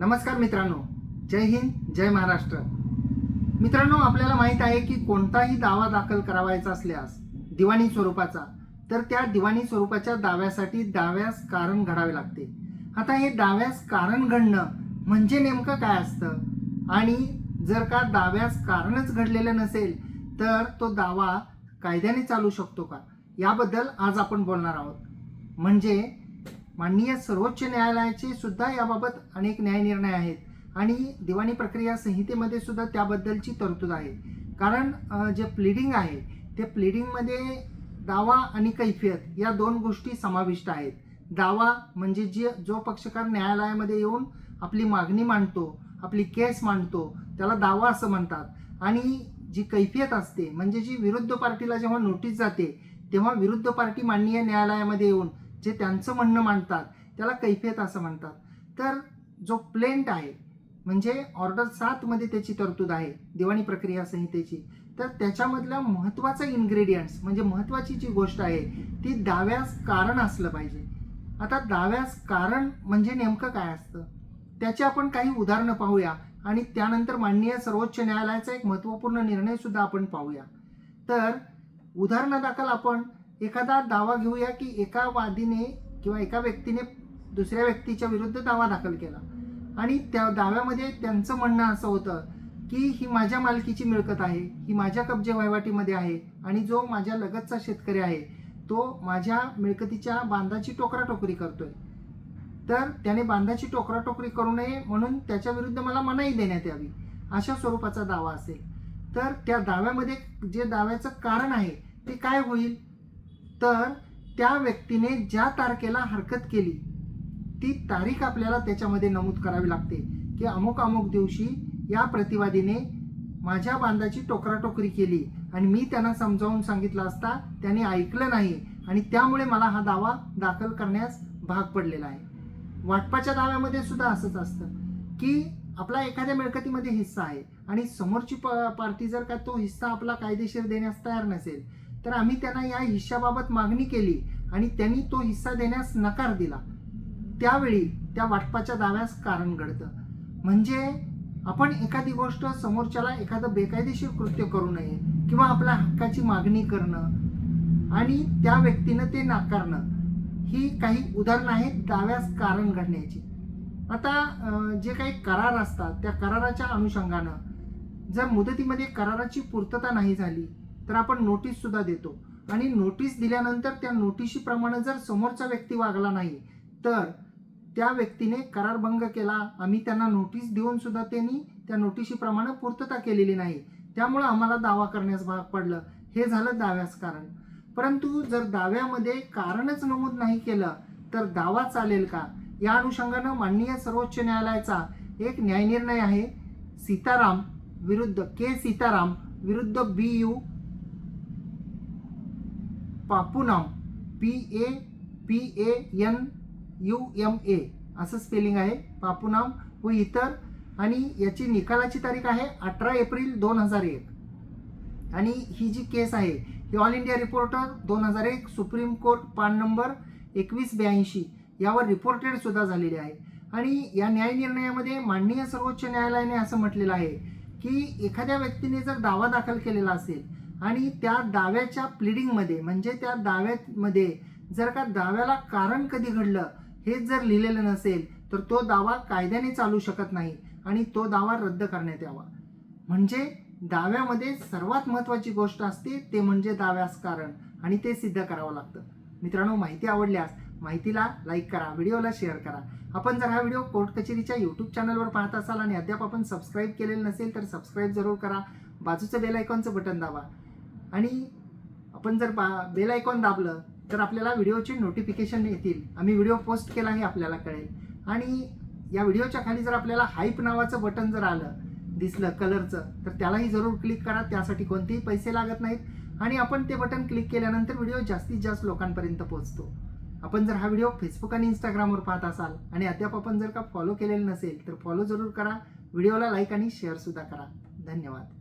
नमस्कार मित्रांनो. जय हिंद जय महाराष्ट्र. मित्रांनो आपल्याला माहीत आहे की कोणताही दावा दाखल करावायचा असल्यास दिवाणी स्वरूपाचा तर त्या दिवाणी स्वरूपाच्या दाव्यासाठी दाव्यास कारण घडावे लागते. आता हे दाव्यास कारण घडणं म्हणजे नेमकं काय असतं? आणि जर का दाव्यास कारणच घडलेलं नसेल तर तो दावा कायद्याने चालू शकतो का? याबद्दल आज आपण बोलणार आहोत. म्हणजे माननीय सर्वोच्च न्यायालयाचे सुद्धा याबाबत अनेक न्यायनिर्णय आहेत. आणि दिवाणी प्रक्रिया संहितेमध्ये सुद्धा त्याबद्दलची तरतूद आहे. कारण जे प्लिडिंग आहे ते प्लिडिंगमध्ये दावा आणि कैफियत या दोन गोष्टी समाविष्ट आहेत. दावा म्हणजे जे जो पक्षकार न्यायालयामध्ये येऊन आपली मागणी मांडतो आपली केस मांडतो त्याला दावा असं म्हणतात. आणि जी कैफियत असते म्हणजे जी विरुद्ध पार्टीला जेव्हा नोटीस जाते तेव्हा विरुद्ध पार्टी माननीय न्यायालयामध्ये येऊन जे त्यांचं म्हणणं मांडतात त्याला कैफियत असं म्हणतात. तर जो प्लेंट आहे म्हणजे ऑर्डर सातमध्ये त्याची तरतूद आहे दिवाणी प्रक्रिया संहितेची तर त्याच्यामधला महत्त्वाचा इन्ग्रेडियंट्स म्हणजे महत्त्वाची जी गोष्ट आहे ती दाव्यास कारण असलं पाहिजे. आता दाव्यास कारण म्हणजे नेमकं काय असतं? त्याची आपण काही उदाहरणं पाहूया आणि त्यानंतर माननीय सर्वोच्च न्यायालयाचा एक महत्त्वपूर्ण निर्णयसुद्धा आपण पाहूया. तर उदाहरणादाखल आपण. एखादा दावा घेऊया की एका वादीने किंवा एका व्यक्तीने दुसऱ्या व्यक्तीच्या विरुद्ध दावा दाखल केला. आणि त्या दाव्यामध्ये त्यांचं म्हणणं असं होतं की ही माझ्या मालकीची मिळकत आहे ही माझ्या कब्जे वहिवाटीमध्ये आहे आणि जो माझ्या लगतचा शेतकरी आहे तो माझ्या मिळकतीच्या बांधाची टोकराटोकरी करतोय. तर त्याने बांधाची टोकराटोकरी करू नये म्हणून त्याच्या विरुद्ध मला मनाई देण्यात यावी अशा स्वरूपाचा दावा असेल. तर त्या दाव्यामध्ये जे दाव्याचं कारण आहे ते काय होईल? तर त्या व्यक्तीने ज्या तारखेला हरकत केली ती तारीख आपल्याला त्याच्यामध्ये नमूद करावी लागते की अमुक अमुक दिवशी या प्रतिवादीने माझ्या बांधाची टोकराटोकरी केली आणि मी त्यांना समजावून सांगितलं असता त्याने ऐकलं नाही आणि त्यामुळे मला हा दावा दाखल करण्यास भाग पडलेला आहे. वाटपाच्या दाव्यामध्ये सुद्धा असंच असतं की आपला एखाद्या मिळकतीमध्ये हिस्सा आहे आणि समोरची प पार्टी जर का तो हिस्सा आपला कायदेशीर देण्यास तयार नसेल तर आम्ही त्यांना या हिश्श्याबाबत मागणी केली आणि त्यांनी तो हिस्सा देण्यास नकार दिला. त्यावेळी त्या वाटपाच्या दाव्यास कारण घडतं. म्हणजे आपण एखादी गोष्ट समोरच्याला एखादं बेकायदेशीर कृत्य करू नये किंवा आपल्या हक्काची मागणी करणं आणि त्या व्यक्तीनं ते नाकारणं ही काही उदाहरणं आहेत दाव्यास कारण घडण्याची. आता जे काही करार असतात त्या कराराच्या अनुषंगानं जर मुदतीमध्ये कराराची पूर्तता नाही झाली तर आपण नोटीस सुद्धा देतो. आणि नोटीस दिल्यानंतर त्या नोटीशीप्रमाणे जर समोरचा व्यक्ती वागला नाही तर त्या व्यक्तीने करारभंग केला. आम्ही त्यांना नोटीस देऊन सुद्धा त्यांनी त्या नोटीशीप्रमाणे पूर्तता केलेली नाही. त्यामुळं आम्हाला दावा करण्यास भाग पडलं. हे झालं दाव्यास कारण. परंतु जर दाव्यामध्ये कारणच नमूद नाही केलं तर दावा चालेल का? या अनुषंगानं माननीय सर्वोच्च न्यायालयाचा एक न्यायनिर्णय आहे. सीताराम विरुद्ध के. सीताराम विरुद्ध B. U. पापुनाम P A P A N U M A असं स्पेलिंग आहे. पापुनाम व इतर. आणि याची निकालाची तारीख आहे अठरा एप्रिल दोन हजार एक. आणि ही जी केस आहे ही ऑल इंडिया रिपोर्टर दोन हजार एक सुप्रीम कोर्ट पान नंबर एकवीस ब्याऐंशी. यावर रिपोर्टेड सुद्धा झालेली आहे. आणि या न्याय निर्णयामध्ये माननीय सर्वोच्च न्यायालयाने असं म्हटलेलं आहे की एखाद्या व्यक्तीने जर दावा दाखल केलेला असेल आणि त्या दाव्याच्या प्लिडिंगमध्ये म्हणजे त्या दाव्यामध्ये जर का दाव्याला कारण कधी घडलं हे जर लिहिलेलं नसेल तर तो दावा कायद्याने चालू शकत नाही आणि तो दावा रद्द करण्यात यावा. म्हणजे दाव्यामध्ये सर्वात महत्त्वाची गोष्ट असते ते म्हणजे दाव्यास कारण आणि ते सिद्ध करावं लागतं. मित्रांनो माहिती आवडल्यास माहितीला लाईक करा व्हिडिओला शेअर करा. आपण जर हा व्हिडिओ कोर्ट कचेरीच्या यूट्यूब चॅनलवर पाहत असाल आणि अद्याप आपण सबस्क्राईब केलेलं नसेल तर सबस्क्राईब जरूर करा. बाजूचं बेल आयकॉनचं बटन दाबा. आणि आपण जर बा बेल आयकॉन दाबलं तर आपल्याला व्हिडिओचे नोटिफिकेशन येतील. आम्ही व्हिडिओ पोस्ट केला हे आपल्याला कळेल. आणि या व्हिडिओच्या खाली जर आपल्याला हाईप नावाचं बटन जर आलं दिसलं कलरचं तर त्यालाही जरूर क्लिक करा. त्यासाठी कोणतेही पैसे लागत नाहीत. आणि आपण ते बटन क्लिक केल्यानंतर व्हिडिओ जास्तीत जास्त लोकांपर्यंत पोहोचतो. आपण जर हा व्हिडिओ फेसबुक आणि इंस्टाग्रामवर पाहत असाल आणि अद्याप आपण जर का फॉलो केलेलं नसेल तर फॉलो जरूर करा. व्हिडिओला लाईक आणि शेअरसुद्धा करा. धन्यवाद.